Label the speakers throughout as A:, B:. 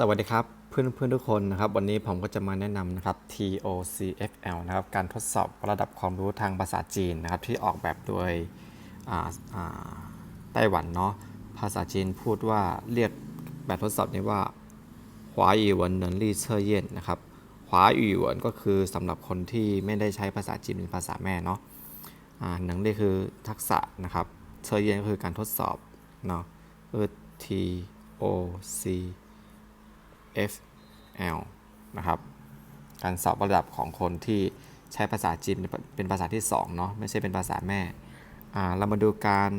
A: สวัสดีครับเพื่อนเพื่อนทุกคนนะครับ วันนี้ผมก็จะมาแนะนำนะครับ TOCFL นะครับการทดสอบระดับความรู้ทางภาษาจีนนะครับ ที่ออกแบบโดยไต้หวันเนาะภาษาจีนพูดว่าเรียกแบบทดสอบนี้ว่าหวายวันเนนลี่เชอเย่นนะครับหวายวนก็คือสำหรับคนที่ไม่ได้ใช้ภาษาจีนเป็นภาษาแม่เนาะหนังเรียกคือทักษะนะครับเชอเย่นก็คือการทดสอบเนาะ TOC FL นะครับการสอบระดับของคนที่ใช้ภาษาจีนเป็นภาษาที่2เนาะไม่ใช่เป็นภาษาแม่เรามาดูการ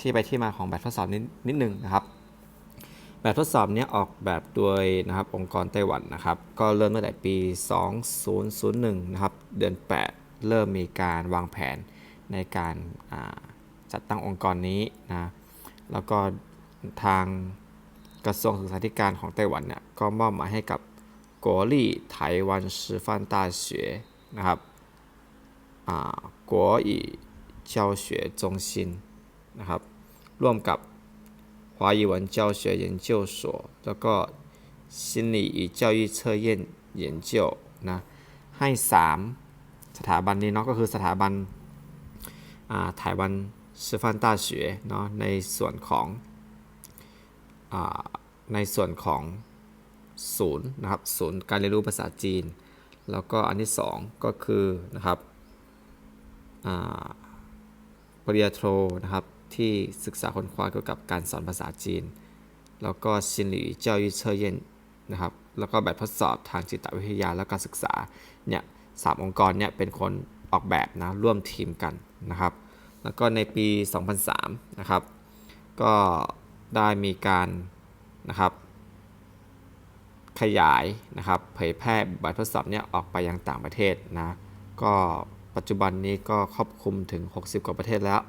A: ที่ไปที่มาของแบบทดสอบนิดนิดนึงนะครับ แบบทดสอบนี้ออกแบบโดยนะครับองค์กรไต้หวันนะครับ ก็เริ่มตั้งแต่ปี 2001 นะครับ เดือน 8 เริ่มมีการวางแผนในการาจัดตั้งองค์กรนี้นะแล้วก็ทาง กระทรวงศึกษาธิการของไต้หวันเนี่ยก็มอบหมายให้กับกัวลี่ไต้หวัน师范大学นะครับอ่ากัวอี教学中心นะครับร่วมกับ华语文教学研究所แล้วก็心理与教育测验研究นะให้ 3 สถาบันนี้เนาะก็คือสถาบันอ่าไต้หวัน师范大学เนาะในส่วนของ ในส่วนของศูนย์นะครับศูนย์การเรียนรู้ภาษาจีน แล้วก็อันที่ 2 ก็คือนะครับปริญญาโทนะครับที่ศึกษาค้นคว้าเกี่ยวกับการสอนภาษาจีน แล้วก็ชินหลีเจ้ายุเชอเย็นนะครับแล้วก็แบบทดสอบทางจิตวิทยาและการศึกษาเนี่ยสามองค์กรเนี่ยเป็นคนออกแบบนะร่วมทีมกันนะครับ แล้วก็ในปี 2003 นะครับ ก็ได้มีการ นะครับขยายนะครับเผยแพร่แบบทดสอบเนี่ยออกไปยังต่างประเทศนะก็ปัจจุบันนี้ก็ครอบคลุมถึง 60 กว่าประเทศแล้ว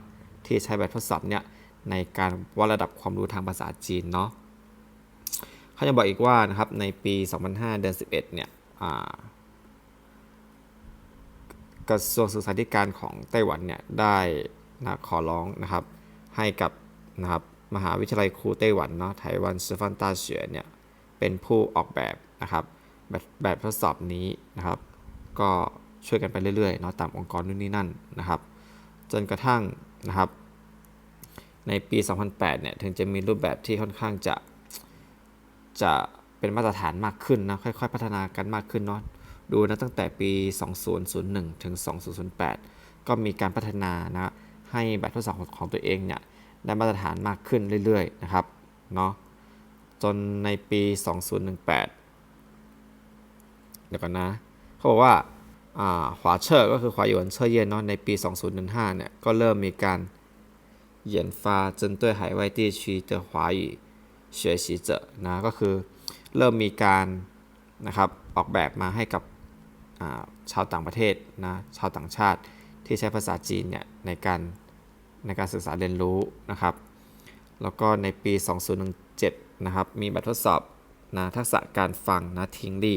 A: ที่ใช้แบบทดสอบเนี่ยในการวัดระดับความรู้ทางภาษาจีนเนาะเขาจะบอกอีกว่านะครับในปี 2005 เดือน 11 เนี่ยกระทรวงศึกษาธิการของไต้หวันเนี่ยได้นะขอร้องนะครับให้กับนะครับ มหาวิทยาลัยครูไต้หวันเนาะไต้หวันเซฟันตาเฉียเนี่ยเป็นผู้ออกแบบนะครับแบบแบบทดสอบนี้นะครับ ก็ช่วยกันไปเรื่อยๆเนาะตามองค์กรนู่นนี่นั่นนะครับ จนกระทั่งนะครับ ในปี 2008 เนี่ยถึงจะมีรูปแบบที่ค่อนข้างจะจะเป็นมาตรฐานมากขึ้นนะค่อยๆ พัฒนากันมากขึ้นเนาะดูนะตั้งแต่ปี 2001 ถึง 2008 ก็มีการพัฒนานะให้แบบทดสอบของตัวเองเนี่ย ได้มาตรฐานมากขึ้นเรื่อยๆนะครับเนาะจนในปี 2018 เดี๋ยวก่อนนะเขาบอกว่าขวาเชอร์ก็คือขวาหยวนเชอร์เย็นเนาะในปี 2015เนี่ย ก็เริ่มมีการเหยียนฟ้าจนด้วยหายไวตี้ชีเตอขวาอีเฉยชีเจอนะก็คือเริ่มมีการนะครับออกแบบมาให้กับชาวต่างประเทศนะชาวต่างชาติที่ใช้ภาษาจีนเนี่ยในการ ในการศึกษาเรียนรู้นะครับ แล้วก็ในปี 2017 นะครับ มีแบบทดสอบนะทักษะการฟังนะทิงดี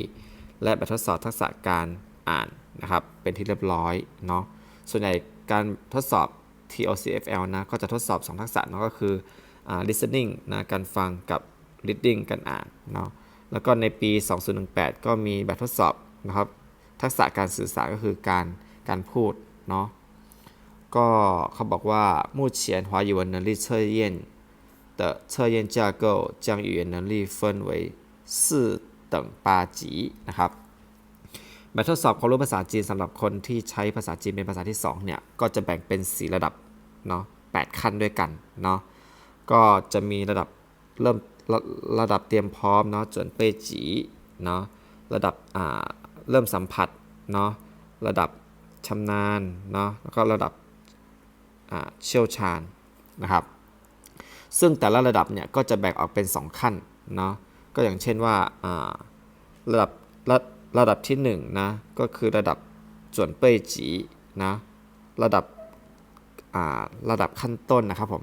A: และแบบทดสอบทักษะการอ่านนะครับ เป็นที่เรียบร้อยเนาะ ส่วนใหญ่การทดสอบ TOCFL นะ ก็จะทดสอบ 2 ทักษะเนาะก็คืออ listening นะ การฟังกับ reading การอ่านเนาะ แล้วก็ในปี 2018 ก็มีแบบทดสอบนะครับ ทักษะการสื่อสารก็คือการการพูดเนาะ ก็เขาบอกว่า目前华语文能力测验的测验架构将语言能力分为四等八级นะครับแบบทดสอบความรู้ภาษาจีนสำหรับคนที่ใช้ภาษาจีนเป็นภาษาที่2เนี่ยก็จะแบ่งเป็น 4 ระดับเนาะ8ขั้นด้วยกันเนาะก็จะมีระดับเริ่มระระดับเตรียมพร้อมเนาะจวนเป้จีเนาะระดับอ่าเริ่มสัมผัสเนาะระดับชำนาญเนาะแล้วก็ระดับ เชี่ยวชาญนะครับ ซึ่งแต่ละระดับเนี่ยก็จะแบ่งออกเป็น 2 ขั้นเนาะก็อย่างเช่นว่าระดับระระดับที่1นนะก็คือระดับจวนเป้ยจีนะระดับระดับขั้นต้นนะครับผม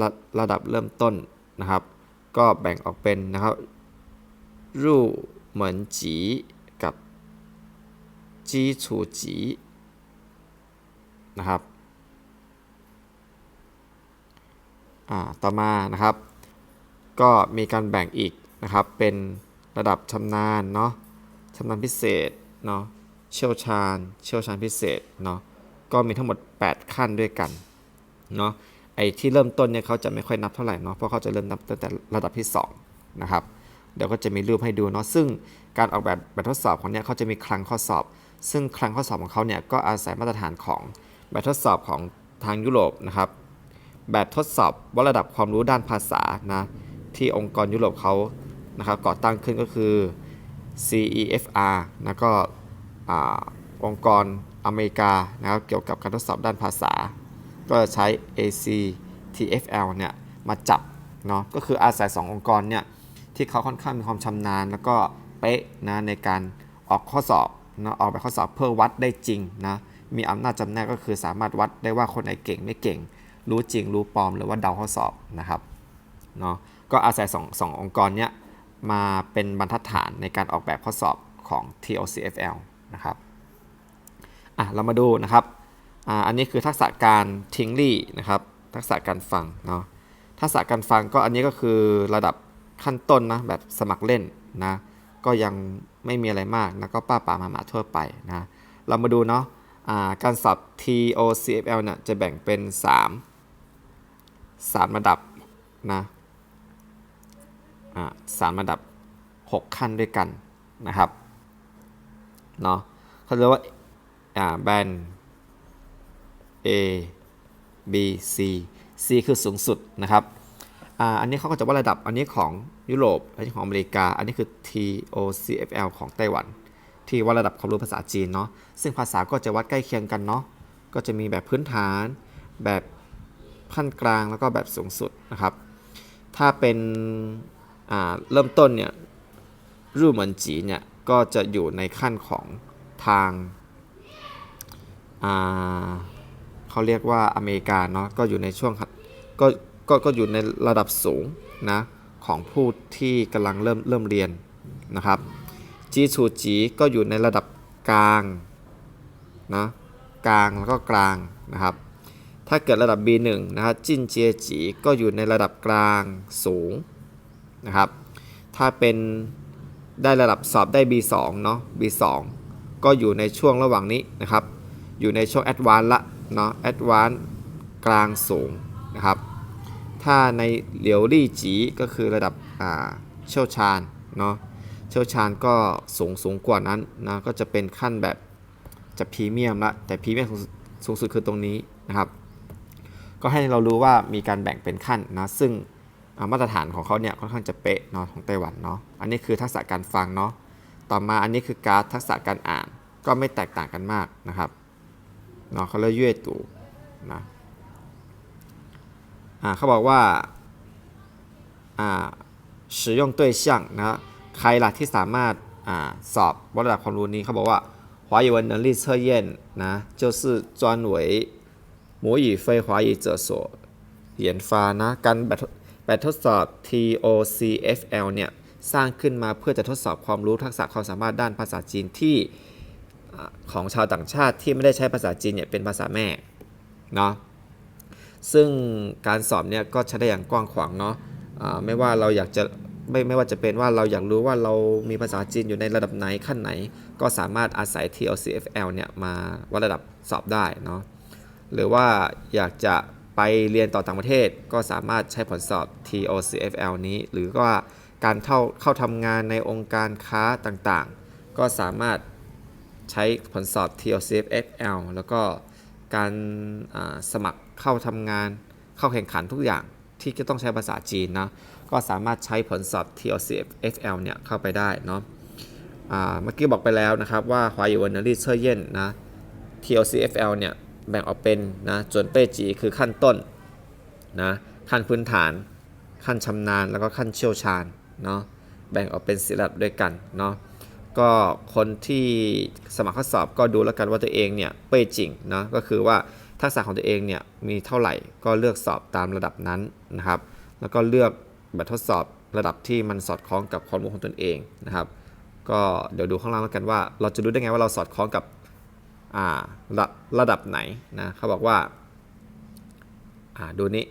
A: ระระดับเริ่มต้นนะครับ ก็แบ่งออกเป็นนะครับรูเหมือนจีกับจีฉูจีนะครับ ต่อมานะครับ ก็มีการแบ่งอีกนะครับ เป็นระดับชำนาญเนาะชำนาญพิเศษเนาะเชี่ยวชาญ เชี่ยวชาญพิเศษเนาะก็มีทั้งหมด 8 ขั้นด้วยกันเนาะไอ้ที่เริ่มต้นเนี่ยเขาจะไม่ค่อยนับเท่าไหร่เนาะเพราะเขาจะเริ่มนับตั้งแต่ระดับที่2นะครับเดี๋ยวก็จะมีรูปให้ดูเนาะซึ่งการออกแบบแบบทดสอบของเนี่ยเขาจะมีคลังข้อสอบ ซึ่งคลังข้อสอบของเขาเนี่ยก็อาศัยมาตรฐานของแบบทดสอบของทางยุโรปนะครับ แบบทดสอบวัดระดับความรู้ด้านภาษานะที่องค์กรยุโรปเขานะครับก่อตั้งขึ้นก็คือ CEFR นะก็อองค์กรอเมริกานะครับเกี่ยวกับการทดสอบด้านภาษา ก็จะใช้ ACTFL เนี่ยมาจับเนาะก็คืออาศัย 2 องค์กรเนี่ยที่เขาค่อนข้างมีความชำนาญ แล้วก็เป๊ะนะในการออกข้อสอบนะออกแบบข้อสอบเพื่อวัดได้จริงนะมีอำนาจจำแนกก็คือสามารถวัดได้ว่าคนไหนเก่งไม่เก่ง รู้จริงรู้ปลอมหรือว่าเดาข้อสอบนะครับเนาะก็อาศัยสองสององค์กรเนี้ยมาเป็นบรรทัดฐานในการออกแบบข้อสอบของ TOCFL นะครับอะเรามาดูนะครับอ่าอันนี้คือทักษะการทิงลี่นะครับทักษะการฟังเนาะทักษะการฟังก็อันนี้ก็คือระดับขั้นต้นนะแบบสมัครเล่นนะก็ยังไม่มีอะไรมากนะก็ป้าป่ามาหมาทั่วไปนะเรามาดูเนาะอ่าการสอบ TOCFL เนี่ยจะแบ่งเป็น 3 3รระดับนะอ่าสามระดับ 6 ขั้นด้วยกันนะครับเนาะเขาเรียกว่าอ่าแบน A B C C คือสูงสุดนะครับอ่าอันนี้เขาก็จะว่าระดับอันนี้ของยุโรป อันนี้ของอเมริกา อันนี้คือ TOCFL ของไต้หวัน ที่วัดระดับความรู้ภาษาจีนเนาะ ซึ่งภาษาก็จะวัดใกล้เคียงกันเนาะ ก็จะมีแบบพื้นฐาน แบบ ขั้นกลางแล้วก็แบบสูงสุดนะครับ ถ้าเป็นเริ่มต้นเนี่ยรูเหมือนจีเนี่ยก็จะอยู่ในขั้นของทางาเขาเรียกว่าอเมริกาเนาะก็อยู่ในช่วงก็ก็ก็อยู่ในระดับสูงนะของผู้ที่กำลังเริ่มเริ่มเรียนนะครับจีชูจีก็อยู่ในระดับกลางนะกลางแล้วก็กลางนะครับ ถ้าเกิดระดับ B1 นะครับจินเจียจีก็อยู่ในระดับกลางสูงนะครับ ถ้าเป็นได้ระดับสอบได้ B2 เนาะ B2 ก็อยู่ในช่วงระหว่างนี้นะครับ อยู่ในช่วง Advanced ละเนาะ Advanced กลางสูงนะครับ ถ้าในเหลียวลี่จีก็คือระดับเชี่ยวชาญเนาะ เชี่ยวชาญก็สูงสูงกว่านั้นนะ ก็จะเป็นขั้นแบบจะพรีเมียมละ แต่พรีเมียมสูงสุดคือตรงนี้นะครับ ก็ให้เรารู้ว่ามีการแบ่งเป็นขั้นนะซึ่งมาตรฐานของเขาเนี่ยค่อนข้างจะเป๊ะเนาะของไต้หวันเนาะอันนี้คือทักษะการฟังเนาะต่อมาอันนี้คือการทักษะการอ่านก็ไม่แตกต่างกันมากนะครับเนาะเขาเรียกย่ตูนะอ่าเขาบอกว่าอ่า使用对象นะใครล่ะที่สามารถอสอบวัดระดับความรู้นี้เขาบอกว่า华语文能力测验นะ就是专为 หมูหยี่เฟยหวาหยีเจอโสเหรียญฟานะ การแบบทดสอบ TOCFL เนี่ยสร้างขึ้นมาเพื่อจะทดสอบความรู้ทักษะความสามารถด้านภาษาจีนที่ของชาวต่างชาติที่ไม่ได้ใช้ภาษาจีนเนี่ยเป็นภาษาแม่เนาะซึ่งการสอบเนี่ยก็ใช้ได้อย่างกว้างขวางเนาะะไม่ว่าเราอยากจะไม่ไม่ว่าจะเป็นว่าเราอยากรู้ว่าเรามีภาษาจีนอยู่ในระดับไหนขั้นไหน ก็สามารถอาศัย TOCFL เนี่ยมาวัดระดับสอบได้เนาะ หรือว่าอยากจะไปเรียนต่อต่างประเทศ ก็สามารถใช้ผลสอบ TOCFL นี้ หรือว่าการเข้าเข้าทำงานในองค์การค้าต่างๆ ก็สามารถใช้ผลสอบ TOCFL แล้วก็การสมัครเข้าทำงานเข้าแข่งขันทุกอย่างที่จะต้องใช้ภาษาจีนนะก็สามารถใช้ผลสอบ TOCFL เนี่ยเข้าไปได้เนาะเมื่อกี้บอกไปแล้วนะครับว่า Huawei Winery เชอร์เย่นนะ TOCFL เนี่ย แบ่งออกเป็นนะจวนเป้จีคือขั้นต้นนะขั้นพื้นฐาน ขั้นชำนาญแล้วก็ขั้นเชี่ยวชาญเนาะแบ่งออกเป็นสิระดับด้วยกันเนาะก็คนที่สมัครข้อสอบก็ดูแล้วกันว่าตัวเองเนี่ยเป้จริงเนาะก็คือว่าทักษะของตัวเองเนี่ยมีเท่าไหร่ก็เลือกสอบตามระดับนั้นนะครับ แล้วก็เลือกแบบทดสอบระดับที่มันสอดคล้องกับความรู้ของตนเองนะครับ ก็เดี๋ยวดูข้างล่างแล้วกันว่า เราจะรู้ได้ไงว่าเราสอดคล้องกับ ระระดับไหนนะเขาบอกว่าดูนี้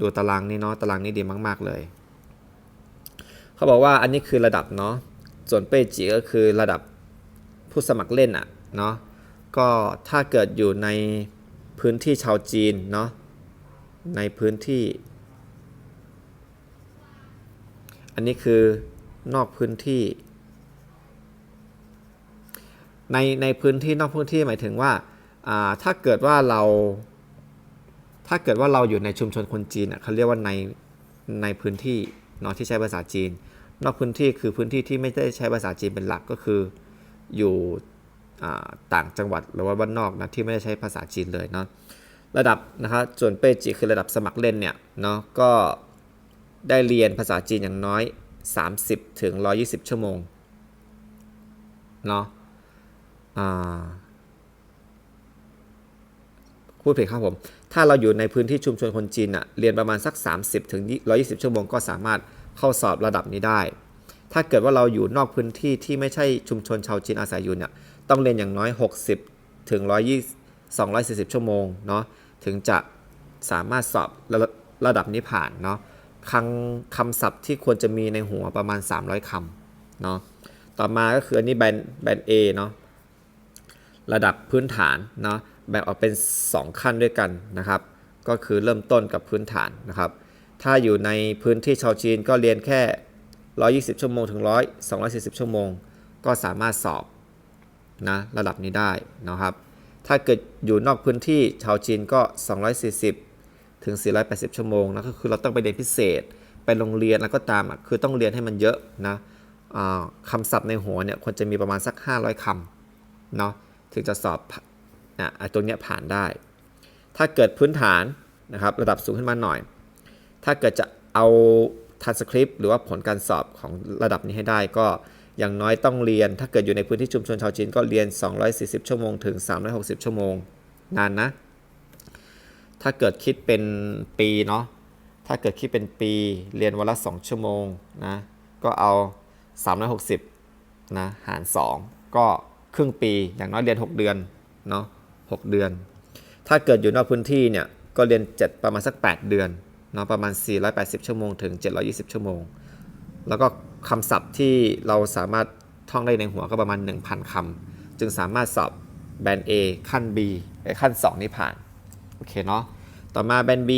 A: ดูตารางนี้เนาะตารางนี้ดีมาก ๆ เลย เขาบอกว่าอันนี้คือระดับเนาะส่วนเป้จีก็คือระดับผู้สมัครเล่นอะ่ะเนาะก็ถ้าเกิดอยู่ในพื้นที่ชาวจีนเนาะในพื้นที่ อันนี้คือนอกพื้นที่ ในในพื้นที่นอกพื้นที่หมายถึงว่าถ้าเกิดว่าเรา ถ้าเกิดว่าเราอยู่ในชุมชนคนจีนเขาเรียกว่าในในพื้นที่เนาะที่ใช้ภาษาจีน นอกพื้นที่คือพื้นที่ที่ไม่ได้ใช้ภาษาจีนเป็นหลักก็คืออยู่ต่างจังหวัดหรือว่าบ้านนอกนะที่ไม่ได้ใช้ภาษาจีนเลยเนาะระดับนะครับส่วนเปจีคือระดับสมัครเล่นเนี่ยเนาะก็ได้เรียนภาษาจีนอย่างน้อย 30ถึง120 ชั่วโมงเนาะ พูดผิดครับผม ถ้าเราอยู่ในพื้นที่ชุมชนคนจีนอะเรียนประมาณสัก 30ถึง120 ชั่วโมงก็สามารถเข้าสอบระดับนี้ได้ ถ้าเกิดว่าเราอยู่นอกพื้นที่ที่ไม่ใช่ชุมชนชาวจีนอาศัยอยู่เนี่ย ต้องเรียนอย่างน้อย 60ถึง120 240 ชั่วโมงเนาะ ถึงจะสามารถสอบระระดับนี้ผ่านเนาะคำคำศัพท์ที่ควรจะมีในหัวประมาณ 300คำเนาะ ต่อมาก็คืออันนี้แบนแบน A เนาะ ระดับพื้นฐานเนาะแบ่งออกเป็น 2 ขั้นด้วยกันนะครับ ก็คือเริ่มต้นกับพื้นฐานนะครับ ถ้าอยู่ในพื้นที่ชาวจีนก็เรียนแค่ 120 ชั่วโมงถึง 100 240 ชั่วโมง ก็สามารถสอบนะระดับนี้ได้นะครับ ถ้าเกิดอยู่นอกพื้นที่ชาวจีนก็ 240 ถึง 480 ชั่วโมงนะก็คือเราต้องไปเรียนพิเศษไปโรงเรียนแล้วก็ตามอะคือต้องเรียนให้มันเยอะนะคำศัพท์ในหัวเนี่ยควรจะมีประมาณสัก 500คำเนาะ ถึงจะสอบนะตรงนี้ผ่านได้ ถ้าเกิดพื้นฐานนะครับระดับสูงขึ้นมาหน่อย ถ้าเกิดจะเอาทันสคริปต์หรือว่าผลการสอบของระดับนี้ให้ได้ก็อย่างน้อยต้องเรียน ถ้าเกิดอยู่ในพื้นที่ชุมชนชาวจีนก็เรียน 240 ชั่วโมงถึง 360 ชั่วโมง นานนะ ถ้าเกิดคิดเป็นปีเนาะ ถ้าเกิดคิดเป็นปีเรียนวันละ 2 ชั่วโมงนะ ก็เอา 360นะหาร 2 ก็ ครึ่งปีอย่างน้อยเรียน 6 เดือนเนาะ6เดือน ถ้าเกิดอยู่นอกพื้นที่เนี่ยก็เรียน 7 ประมาณสัก 8 เดือนเนาะประมาณ 480 ชั่วโมงถึง 720 ชั่วโมง แล้วก็คำศัพท์ที่เราสามารถท่องได้ในหัวก็ประมาณ 1,000คำจึงสามารถสอบแบน A ขั้น B ขั้น 2 นี้ผ่านโอเคเนาะต่อมาแบน B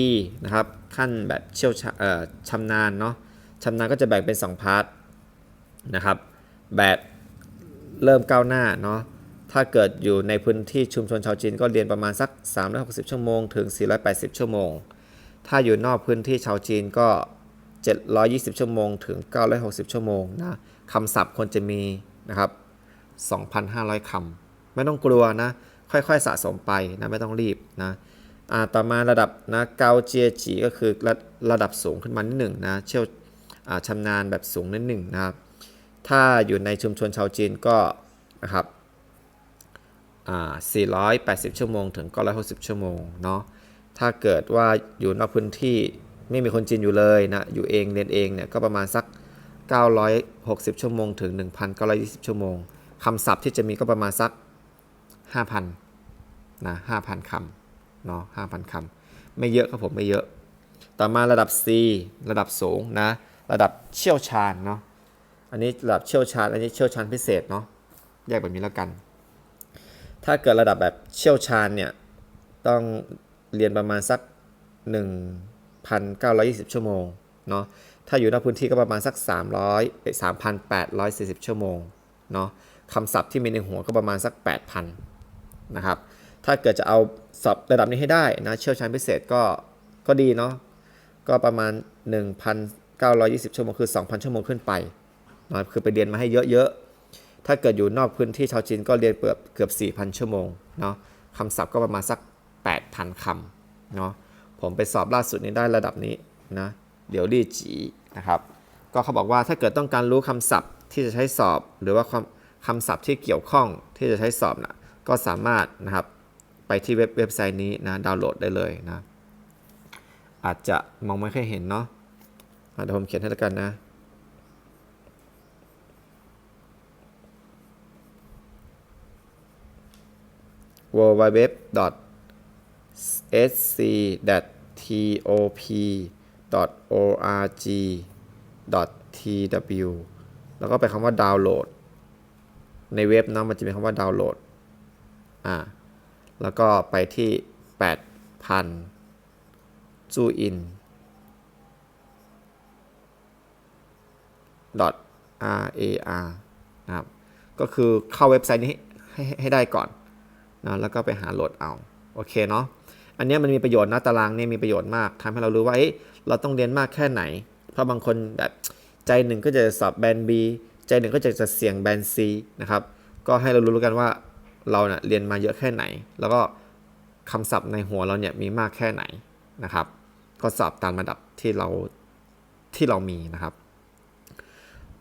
A: นะครับขั้นแบบเชี่ยวชาเอ่อชำนาญเนาะชำนาญก็จะแบ่งเป็น 2 พาร์ทนะครับแบบ เริ่มก้าวหน้าเนาะถ้าเกิดอยู่ในพื้นที่ชุมชนชาวจีนก็เรียนประมาณสัก 360 ชั่วโมงถึง 480 ชั่วโมง ถ้าอยู่นอกพื้นที่ชาวจีนก็ 720 ชั่วโมงถึง 960 ชั่วโมงนะคำศัพท์ควรจะมีนะครับ 2,500 คำ ไม่ต้องกลัวนะ ค่อยๆสะสมไปนะไม่ต้องรีบนะต่อมาระดับนะเกาเจียจีก็คือระระดับสูงขึ้นมานิดหนึ่งนะเชี่ยวชำนาญแบบสูงนิดหนึ่งนะครับ ถ้าอยู่ในชุมชนชาวจีนก็นะครับ480 ชั่วโมง ถึง960 ชั่วโมงเนาะ ถ้าเกิดว่าอยู่นอกพื้นที่ไม่มีคนจีนอยู่เลยนะ อยู่เองเรียนเองเนี่ยก็ประมาณสัก 960 ชั่วโมง ถึง 1,920 ชั่วโมง คำศัพท์ที่จะมีก็ประมาณสัก 5,000นะ5,000คำเนาะ5,000คำไม่เยอะครับผมไม่เยอะ ต่อมาระดับ C ระดับสูงนะ ระดับเชี่ยวชาญเนาะ อันนี้ระดับเชี่ยวชาญ อันนี้เชี่ยวชาญพิเศษเนาะแยกแบบนี้แล้วกัน ถ้าเกิดระดับแบบเชี่ยวชาญเนี่ยต้องเรียนประมาณสัก 1,920 ชั่วโมงเนาะถ้าอยู่นอกพื้นที่ก็ประมาณสัก 300เอ้ย3,840 ชั่วโมงเนาะคำศัพท์ที่มีในหัวก็ประมาณสัก 8,000 นะครับ ถ้าเกิดจะเอาสอบระดับนี้ให้ได้นะเชี่ยวชาญพิเศษก็ก็ดีเนาะก็ประมาณ 1,920 ชั่วโมงคือ 2,000 ชั่วโมงขึ้นไป นะคือไปเรียนมาให้เยอะๆ ถ้าเกิดอยู่นอกพื้นที่ชาวจีนก็เรียนเกือบเกือบ 4,000 ชั่วโมงเนาะคำศัพท์ก็ประมาณสัก 8,000 คำเนาะผมไปสอบล่าสุดนี้ได้ระดับนี้นะเดี๋ยวรีจีนะครับก็เขาบอกว่าถ้าเกิดต้องการรู้คำศัพท์ที่จะใช้สอบ หรือว่าคำคำศัพท์ที่เกี่ยวข้องที่จะใช้สอบนะก็สามารถนะครับไปที่เว็บเว็บไซต์นี้นะดาวน์โหลดได้เลยนะอาจจะมองไม่ค่อยเห็นเนาะอะเดี๋ยวผมเขียนให้แล้วกันนะ w w w sc-top.org tw แล้วก็ไปคำว่าดาวน์โหลด ในเว็บเนาะมันจะมีคำว่าดาวน์โหลด อ่า แล้วก็ไปที่ 8,000 จูอิน r a r นะครับ ก็คือเข้าเว็บไซต์นี้ให้ให้ได้ก่อน นะแล้วก็ไปหาโหลดเอาโอเคเนาะอันนี้มันมีประโยชน์นะตารางเนี่ยมีประโยชน์มากทำให้เรารู้ว่าเอ๊ะเราต้องเรียนมากแค่ไหน เพราะบางคนแบบใจหนึ่งก็จะสอบแบน B ใจหนึ่งก็จะจะเสี่ยงแบน C นะครับก็ให้เรารู้กันว่าเราเนะ่ยเรียนมาเยอะแค่ไหน แล้วก็คำศัพท์ในหัวเราเนี่ยมีมากแค่ไหนนะครับ ก็สอบตามระดับที่เราที่เรามีนะครับ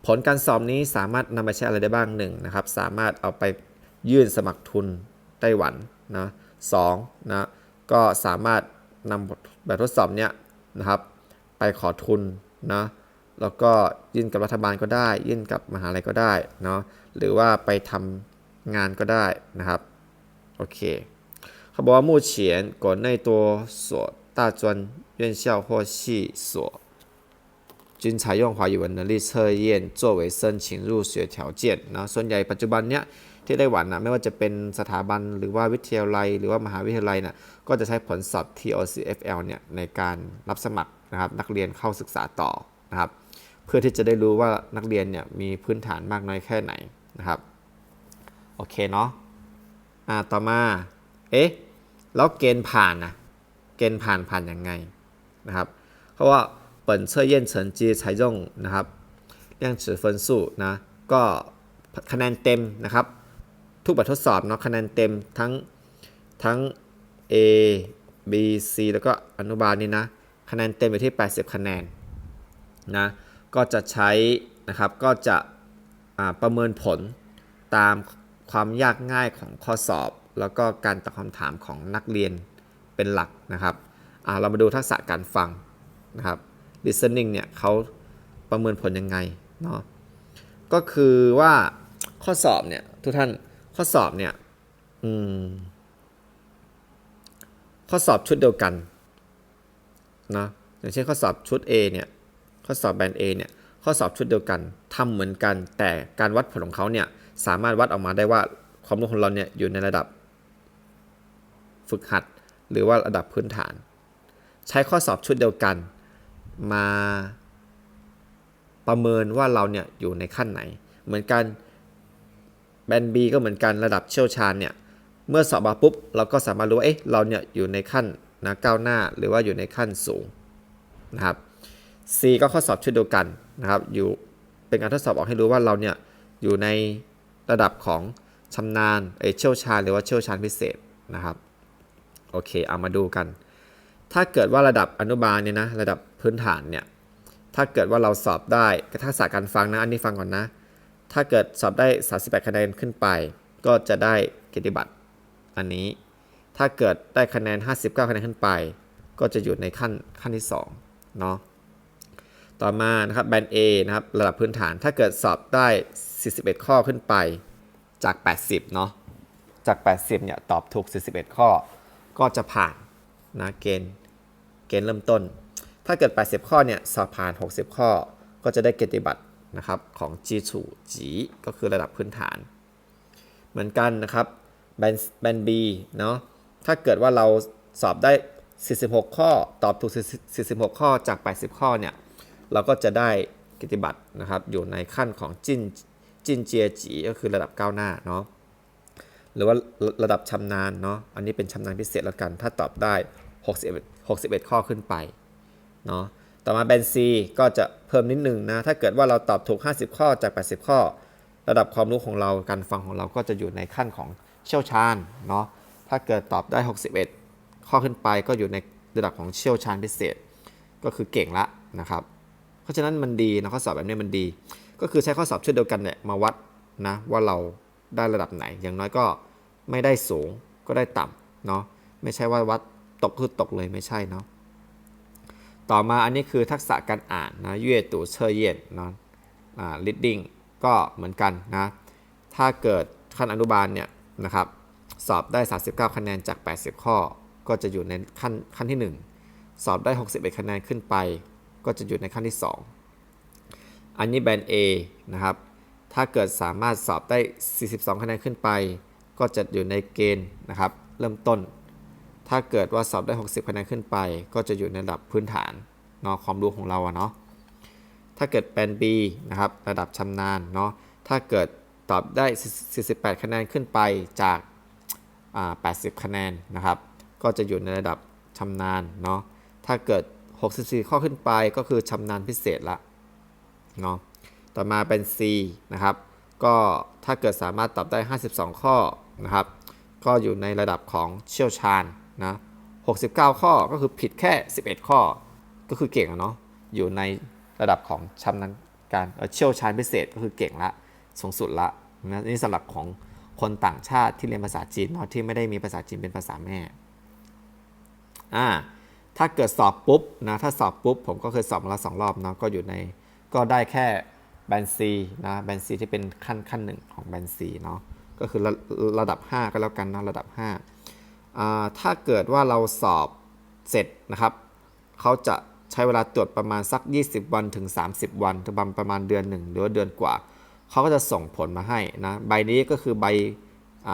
A: ผลการสอบนี้สามารถนำไปใช้อะไรได้บ้างหนึ่งนะครับ สามารถเอาไปยื่นสมัครทุน ไต้หวันนะสองนะก็สามารถนำแบบทดสอบเนี้ยนะครับ ไปขอทุนนะแล้วก็ยื่นกับรัฐบาลก็ได้ ยื่นกับมหาลัยก็ได้เนาะหรือว่าไปทำงานก็ได้นะครับ โอเค เขาบอกว่า目前国内多所大专院校或系所均采用华语文能力测验作为申请入学条件นะส่วนใหญ่ปัจจุบันเนี้ย ที่ไต้หวันนะไม่ว่าจะเป็นสถาบันหรือว่าวิทยาลัย หรือว่ามหาวิทยาลัยนะก็จะใช้ผลสอบ TOCFL เนี่ยในการรับสมัครนะครับนักเรียนเข้าศึกษาต่อนะครับ เพื่อที่จะได้รู้ว่านักเรียนเนี่ยมีพื้นฐานมากน้อยแค่ไหนนะครับ โอเคเนาะอ่าต่อมา เอ๊ะ แล้วเกณฑ์ผ่านนะเกณฑ์ผ่านผ่านยังไงนะครับ เพราะว่า本测验成绩采用นะครับ量值分数นะก็คะแนนเต็มนะครับ ทุกบททดสอบเนาะคะแนนเต็มทั้งทั้ง A B C แล้วก็อนุบาลนี่นะคะแนนเต็มอยู่ที่ 80 คะแนนนะก็จะใช้นะครับก็จะประเมินผลตามความยากง่ายของข้อสอบ แล้วก็การตอบคำถามของนักเรียนเป็นหลักนะครับอ่าเรามาดูทักษะการฟังนะครับ listening เนี่ยเขาประเมินผลยังไงเนาะก็คือว่าข้อสอบเนี่ยทุกท่าน ข้อสอบเนี่ยอืมข้อสอบชุดเดียวกันนะอย่างเช่นข้อสอบชุด A เนี่ยข้อสอบแบน A เนี่ยข้อสอบชุดเดียวกันทำเหมือนกัน แต่การวัดผลของเขาเนี่ยสามารถวัดออกมาได้ว่าความรู้ของเราเนี่ยอยู่ในระดับฝึกหัด หรือว่าระดับพื้นฐาน ใช้ข้อสอบชุดเดียวกัน มาประเมินว่าเราเนี่ยอยู่ในขั้นไหน เหมือนกัน แบนบีก็เหมือนกันระดับเชี่ยวชาญเนี่ยเมื่อสอบมาปุ๊บ เราก็สามารถรู้ว่าเอ๊ะเราเนี่ยอยู่ในขั้นนะก้าวหน้าหรือว่าอยู่ในขั้นสูงนะครับ C ก็ข้อสอบชุดเดียวกันนะครับอยู่เป็นการทดสอบออกให้รู้ว่าเราเนี่ยอยู่ในระดับของชำนาญเอเชี่ยวชาญหรือว่าเชี่ยวชาญพิเศษนะครับโอเคเอามาดูกัน ถ้าเกิดว่าระดับอนุบาลเนี่ยนะระดับพื้นฐานเนี่ยถ้าเกิดว่าเราสอบได้ทักษะการฟังนะอันนี้ฟังก่อนนะ ถ้าเกิดสอบได้ 38 คะแนนขึ้นไป ก็จะได้เกียรติบัตรอันนี้ ถ้าเกิดได้คะแนน 59 คะแนนขึ้นไป ก็จะอยู่ในขั้นขั้นที่2เนาะ ต่อมานะครับแบน A นะครับระดับพื้นฐาน ถ้าเกิดสอบได้ 41 ข้อขึ้นไปจาก 80 เนาะ จาก 80 เนี่ยตอบถูก 41 ข้อ ก็จะผ่านนะเกณฑ์เกณฑ์เริ่มต้น ถ้าเกิด 80 ข้อเนี่ยสอบผ่าน 60 ข้อ ก็จะได้เกียรติบัตร นะครับของจีฉูจีก็คือระดับพื้นฐาน เหมือนกันนะครับแบนแบนบีเนาะถ้าเกิดว่าเราสอบได้ 46 ข้อตอบถูก 46 ข้อจาก 80 ข้อเนี่ยเราก็จะได้กียรติบัตรนะครับอยู่ในขั้นของจินจินเจียจีก็คือระดับก้าวหน้าเนาะหรือว่าระดับชำนาญเนาะอันนี้เป็นชำนาญพิเศษแล้วกัน ถ้าตอบได้ 61 61 ข้อขึ้นไปเนาะ ต่อมาแบนซีก็จะเพิ่มนิดนึงนะ ถ้าเกิดว่าเราตอบถูก 50 ข้อจาก 80 ข้อ ระดับความรู้ของเราการฟังของเราก็จะอยู่ในขั้นของเชี่ยวชาญเนาะ ถ้าเกิดตอบได้ 61 ข้อขึ้นไปก็อยู่ในระดับของเชี่ยวชาญพิเศษ ก็คือเก่งละนะครับ เพราะฉะนั้นมันดีนะข้อสอบแบบนี้มันดี ก็คือใช้ข้อสอบชุดเดียวกันเนี่ยมาวัดนะว่าเราได้ระดับไหน อย่างน้อยก็ไม่ได้สูงก็ได้ต่ำเนาะ ไม่ใช่ว่าวัดตกคือตกเลยไม่ใช่เนาะ ต่อมาอันนี้คือทักษะการอ่านนะเย่ตู่เชอเย็นเนาะอ่า reading ก็เหมือนกันนะ ถ้าเกิดขั้นอนุบาลเนี่ยนะครับสอบได้ 39 คะแนนจาก 80 ข้อ ก็จะอยู่ในขั้นขั้นที่ 1 สอบได้ 61 คะแนนขึ้นไป ก็จะอยู่ในขั้นที่ 2 อันนี้แบน A นะครับ ถ้าเกิดสามารถสอบได้ 42 คะแนนขึ้นไป ก็จะอยู่ในเกณฑ์นะครับ เริ่มต้น ถ้าเกิดว่าสอบได้ 60คะแนนขึ้นไป ก็จะอยู่ในระดับพื้นฐานเนาะความรู้ของเราอะเนาะถ้าเกิดเป็น B นะครับระดับชำนาญเนาะถ้าเกิดตอบได้ 48 คะแนนขึ้นไปจากา80 คะแนนนะครับ ก็จะอยู่ในระดับชำนาญเนาะถ้าเกิด 64 ข้อขึ้นไปก็คือชำนาญพิเศษละเนาะต่อมาเป็น C นะครับ ก็ถ้าเกิดสามารถตอบได้ 52 ข้อนะครับ ก็อยู่ในระดับของเชี่ยวชาญ นะ69 ข้อก็คือผิดแค่ 11 ข้อ ก็คือเก่งอะเนาะอยู่ในระดับของชำนาญการเชี่ยวชาญพิเศษก็คือเก่งละสูงสุดละนะนี่สำหรับของคนต่างชาติที่เรียนภาษาจีนเนาะที่ไม่ได้มีภาษาจีนเป็นภาษาแม่อ่าถ้าเกิดสอบปุ๊บนะถ้าสอบปุ๊บ ผมก็เคยสอบมาแล้วสองรอบเนาะก็อยู่ในก็ได้แค่แบนซีนะแบนซีที่เป็นขั้นขั้นหนึ่งของแบนซีเนาะก็คือระระดับ 5 ก็แล้วกันเนาะระดับ5อ่า ถ้าเกิดว่าเราสอบเสร็จนะครับ เขาจะใช้เวลาตรวจประมาณสัก 20 วันถึง 30 วันประมาณประมาณเดือนหนึ่งหรือว่าเดือนกว่า เขาก็จะส่งผลมาให้นะ ใบนี้ก็คือใบ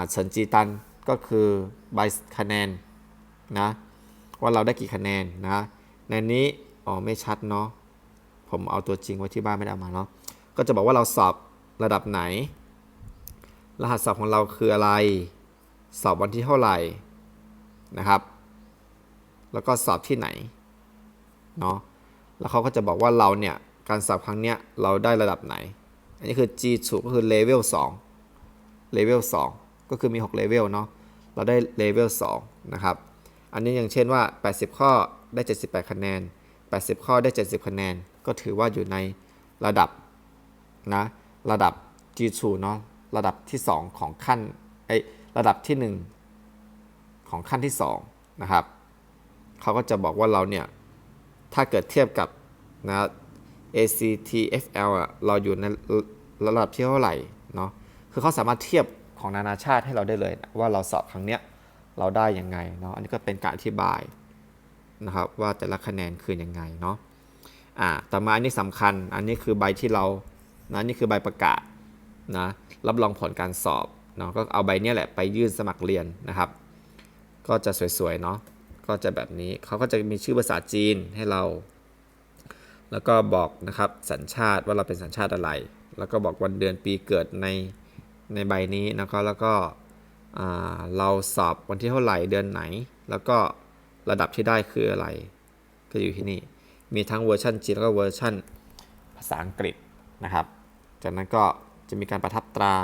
A: เฉินจีตันก็คือใบคะแนนนะว่าเราได้กี่คะแนนนะในนี้อ๋อไม่ชัดเนาะผมเอาตัวจริงไว้ที่บ้านไม่ได้เอามาเนาะก็จะบอกว่าเราสอบระดับไหน รหัสสอบของเราคืออะไร สอบวันที่เท่าไหร่ นะครับ แล้วก็สอบที่ไหนเนาะแล้วเขาก็จะบอกว่าเราเนี่ยการสอบครั้งเนี้ยเราได้ระดับไหน อันนี้คือ G 2 ก็คือ level 2 level 2 ก็คือมี 6 level เนาะเราได้ level 2 นะครับ อันนี้อย่างเช่นว่า 80 ข้อได้ 78 คะแนน 80 ข้อได้ 70 คะแนน ก็ถือว่าอยู่ในระดับนะระดับ G2 เนาะระดับที่ 2 ของขั้นไอระดับที่ 1 ของขั้นที่2นะครับเขาก็จะบอกว่าเราเนี่ย ถ้าเกิดเทียบกับนะ ACTFL อะเราอยู่ในระดับที่เท่าไหร่เนาะคือเขาสามารถเทียบของนานาชาติให้เราได้เลยนะว่าเราสอบครั้งเนี้ยเราได้ยังไงเนาะอันนี้ก็เป็นการอธิบายนะครับว่าแต่ละคะแนนคือยังไงเนาะอ่าต่อมาอันนี้สำคัญอันนี้คือใบที่เรานะนี่คือใบประกาศนะรับรองผลการสอบเนาะก็เอาใบเนี้ยแหละไปยื่นสมัครเรียนนะครับ ก็จะสวยๆเนาะก็จะแบบนี้เขาก็จะมีชื่อภาษาจีนให้เรา แล้วก็บอกนะครับสัญชาติว่าเราเป็นสัญชาติอะไร แล้วก็บอกวันเดือนปีเกิดในในใบนี้นะครับแล้วก็เราสอบวันที่เท่าไหร่เดือนไหน แล้วก็ระดับที่ได้คืออะไร ก็อยู่ที่นี่ มีทั้งเวอร์ชันจีนแล้วก็เวอร์ชันภาษาอังกฤษนะครับ จากนั้นก็จะมีการประทับตรา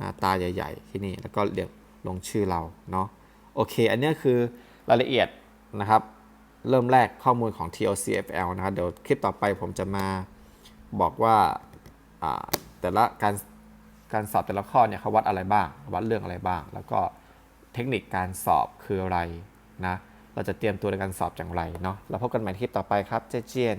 A: นะตาใหญ่ ๆ ที่นี่แล้วก็เรียกลงชื่อเราเนาะ โอเค อันนี้คือรายละเอียดนะครับ เริ่มแรกข้อมูลของ TOCFL นะครับเดี๋ยวคลิปต่อไปผมจะมาบอกว่าแต่ละการการสอบแต่ละข้อเนี่ยเขาวัดอะไรบ้าง วัดเรื่องอะไรบ้าง แล้วก็เทคนิคการสอบคืออะไรนะ เราจะเตรียมตัวในการสอบอย่างไรเนาะเราพบกันใหม่คลิปต่อไปครับ เจเจียน